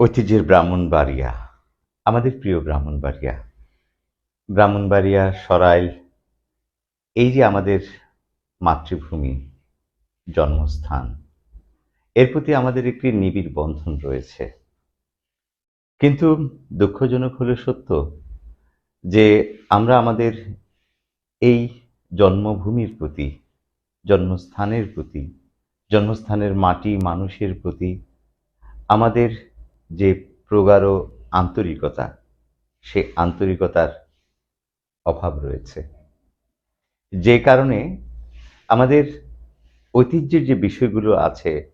ঐতিহ্যের ব্রাহ্মণবাড়িয়া, আমাদের প্রিয় ব্রাহ্মণবাড়িয়া। ব্রাহ্মণবাড়িয়া, সরাইল, এই যে আমাদের মাতৃভূমি, জন্মস্থান, এর প্রতি আমাদের একটি নিবিড় বন্ধন রয়েছে। কিন্তু দুঃখজনক হলে সত্য যে আমরা আমাদের এই জন্মভূমির প্রতি, জন্মস্থানের প্রতি, জন্মস্থানের মাটি মানুষের প্রতি, আমাদের যে প্রগাঢ় আন্তরিকতা, সে আন্তরিকতার অভাব রয়েছে। যে কারণে আমাদের ঐতিহ্যের যে বিষয়গুলো আছে,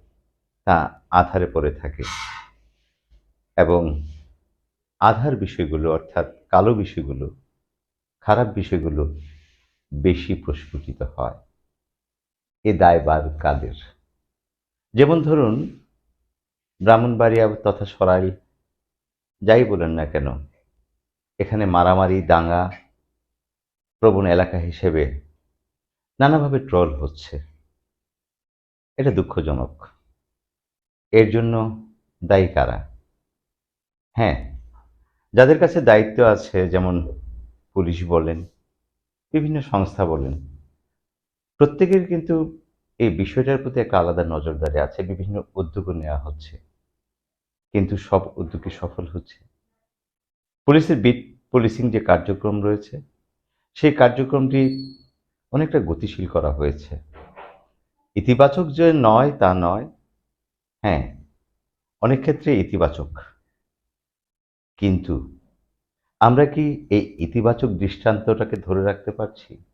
তা আধারে পড়ে থাকে এবং আধার বিষয়গুলো অর্থাৎ কালো বিষয়গুলো, খারাপ বিষয়গুলো বেশি প্রস্ফুটিত হয়। এ দায়বার কাদের? যেমন ধরুন ব্রাহ্মণবাড়িয়া তথা সরাইল যাই বলেন না কেন, এখানে মারামারি, দাঙ্গা, প্রবণ এলাকা হিসেবে নানাভাবে ট্রল হচ্ছে। এটা দুঃখজনক। এর জন্য দায়ী কারা? হ্যাঁ যাদের কাছে দায়িত্ব আছে, যেমন পুলিশ বলেন, বিভিন্ন সংস্থা বলেন, প্রত্যেকের কিন্তু এই বিষয়টার প্রতি একটা আলাদা নজরদারি আছে, বিভিন্ন উদ্যোগও নেওয়া হচ্ছে। কিন্তু সব উদ্যোগে সফল হচ্ছে। পুলিশের বিট পুলিশিং যে কার্যক্রম রয়েছে, সেই কার্যক্রমটি অনেকটা গতিশীল করা হয়েছে। ইতিবাচক যে নয়, তা নয় হ্যাঁ অনেক ক্ষেত্রে ইতিবাচক। কিন্তু আমরা কি এই ইতিবাচক দৃষ্টান্তটাকে ধরে রাখতে পারছি?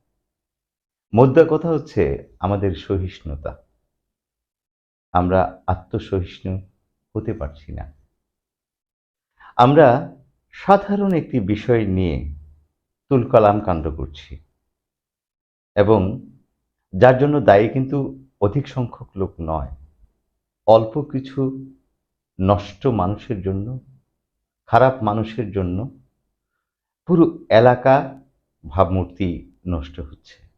মোদ্দা কথা হচ্ছে আমাদের সহিষ্ণুতা। আমরা আত্মসহিষ্ণু হতে পারছি না। আমরা সাধারণ একটি বিষয় নিয়ে তুলকালাম কাণ্ড করছি এবং যার জন্য দায়ী কিন্তু অধিক সংখ্যক লোক নয়। অল্প কিছু নষ্ট মানুষের জন্য, খারাপ মানুষের জন্য পুরো এলাকা ভাবমূর্তি নষ্ট হচ্ছে।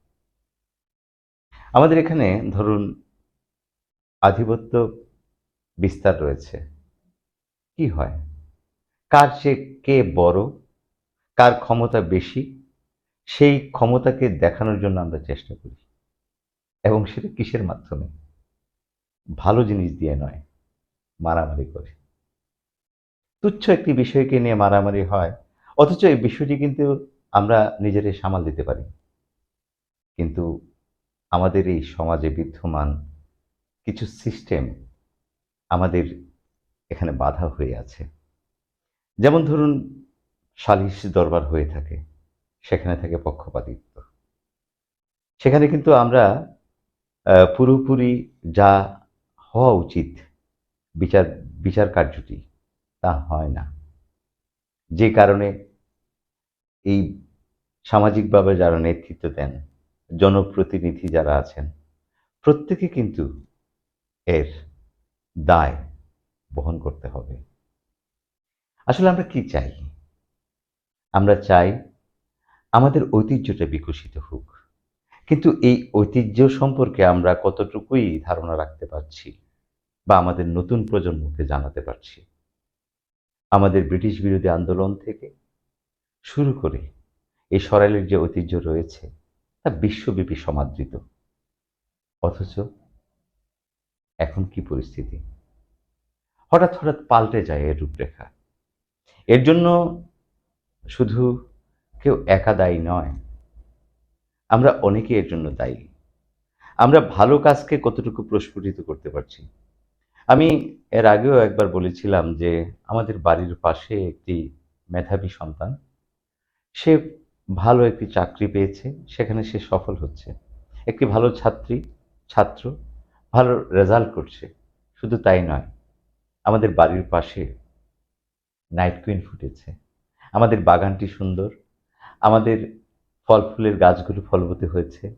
আমাদের এখানে ধরুন আধিপত্য বিস্তার রয়েছে। কি হয়? কার সে কে বড়? কার ক্ষমতা বেশি? সেই ক্ষমতাকে দেখানোর জন্য আমরা চেষ্টা করি। এবং সেটা কিসের মাধ্যমে? ভালো জিনিস দিয়ে নয়, মারামারি করে। তুচ্ছ একটি বিষয়কে নিয়ে মারামারি হয়, অথচ এই বিষয়টি কিন্তু আমরা নিজেরাই সামাল দিতে পারি। কিন্তু আমাদের এই সমাজে বিদ্যমান কিছু সিস্টেম আমাদের এখানে বাধা হয়ে আছে। যেমন ধরুন, সালিশ দরবার হয়ে থাকে, সেখানে থাকে পক্ষপাতিত্ব। সেখানে কিন্তু আমরা পুরোপুরি যা হওয়া উচিত, বিচার বিচার কার্যটি তা হয় না। যে কারণে এই সামাজিকভাবে যারা নেতৃত্ব দেন জনপ্রতিনিধি যারা আছেন, প্রত্যেকে কিন্তু এর দায় বহন করতে হবে। আসলে আমরা কি চাই? আমরা চাই আমাদের ঐতিহ্যটা বিকশিত হোক। কিন্তু এই ঐতিহ্য সম্পর্কে আমরা কতটুকুই ধারণা রাখতে পারছি বা আমাদের নতুন প্রজন্মকে জানাতে পারছি? আমাদের ব্রিটিশ বিরোধী আন্দোলন থেকে শুরু করে এই সরাইলের যে ঐতিহ্য রয়েছে তা বিশ্বব্যাপী সমাদৃত। অথচ এখন কি পরিস্থিতি? হঠাৎ হঠাৎ পাল্টে যায় এর রূপরেখা। এর জন্য শুধু কেউ একা দায়ী নয়, আমরা অনেকে এর জন্য দায়ী। আমরা ভালো কাজকে কতটুকু প্রস্ফুটিত করতে পারছি? আমি এর আগেও একবার বলেছিলাম যে আমাদের বাড়ির পাশে একটি মেধাবী সন্তান, সে ভালো একটি চাকরি পেয়েছে, সেখানে সে সফল হচ্ছে। একটি ভালো ছাত্রী, ছাত্র, ভালো রেজাল্ট করছে। শুধু তাই নয়, আমাদের বাড়ির পাশে নাইট কুইন ফুটেছে। আমাদের বাগানটি সুন্দর, আমাদের ফল ফুলের গাছগুলো ফলবতী হয়েছে,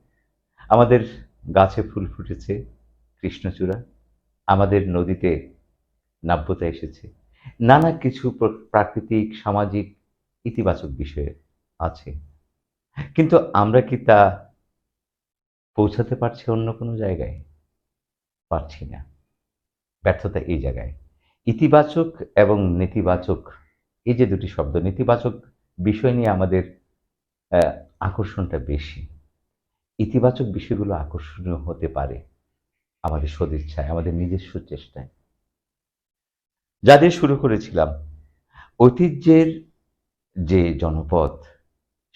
আমাদের গাছে ফুল ফুটেছে কৃষ্ণচূড়া, আমাদের নদীতে নাব্যতা এসেছে। নানা কিছু প্র- প্রাকৃতিক, সামাজিক, ইতিবাচক বিষয় আছে। কিন্তু আমরা কি তা পৌঁছাতে পারছি অন্য কোনো জায়গায়? পারছি না। ব্যর্থতা এই জায়গায়। ইতিবাচক এবং নেতিবাচক, এই যে দুটি শব্দ, নেতিবাচক বিষয় নিয়ে আমাদের আকর্ষণটা বেশি। ইতিবাচক বিষয়গুলো আকর্ষণীয় হতে পারে আমাদের সদিচ্ছায়, আমাদের নিজস্ব চেষ্টায়। যা দিয়ে শুরু করেছিলাম, ঐতিহ্যের যে জনপদ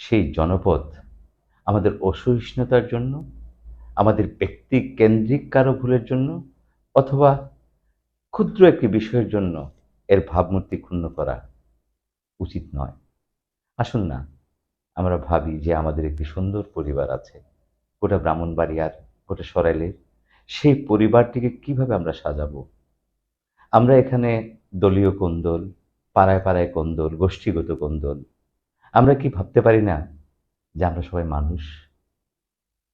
সেই জনপদ আমাদের অসহিষ্ণুতার জন্য, আমাদের ব্যক্তি কেন্দ্রিক কারও ভুলের জন্য, অথবা ক্ষুদ্র একটি বিষয়ের জন্য এর ভাবমূর্তি ক্ষুণ্ণ করা উচিত নয়। আসুন না, আমরা ভাবি যে আমাদের একটি সুন্দর পরিবার আছে, গোটা ব্রাহ্মণবাড়িয়ার, গোটা সরাইলের, সেই পরিবারটিকে কীভাবে আমরা সাজাবো? আমরা এখানে দলীয় কোন্দল, পাড়ায় পাড়ায় কোন্দল, গোষ্ঠীগত কোন্দল আমরা কি ভাবতে পারি না যে আমরা সবাই মানুষ?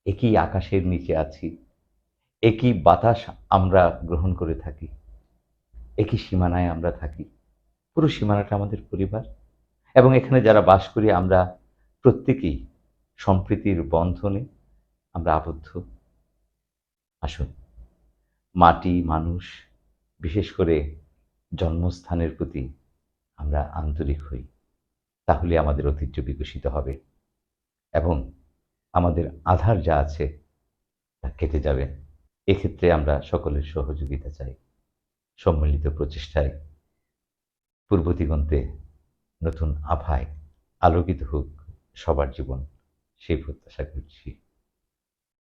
একই আকাশের নিচে আছি, একই বাতাস আমরা গ্রহণ করে থাকি, একই সীমানায় আমরা থাকি। পুরো সীমানাটা আমাদের পরিবার। এবং এখানে যারা বাস করি, আমরা প্রত্যেকেই সম্প্রীতির বন্ধনে আমরা আবদ্ধ। আসুন, মাটি, মানুষ, বিশেষ করে জন্মস্থানের প্রতি আমরা আন্তরিক হই। তাহলে আমাদের ঐতিহ্য বিকশিত হবে। এবং আমাদের আধার যা আছে, তা কেটে যাবে। এক্ষেত্রে আমরা সকলের সহযোগিতা চাই। সম্মিলিত প্রচেষ্টায় পূর্ব দিগন্তে নতুন আভায় আলোকিত হোক সবার জীবন। সেই প্রত্যাশা করছি।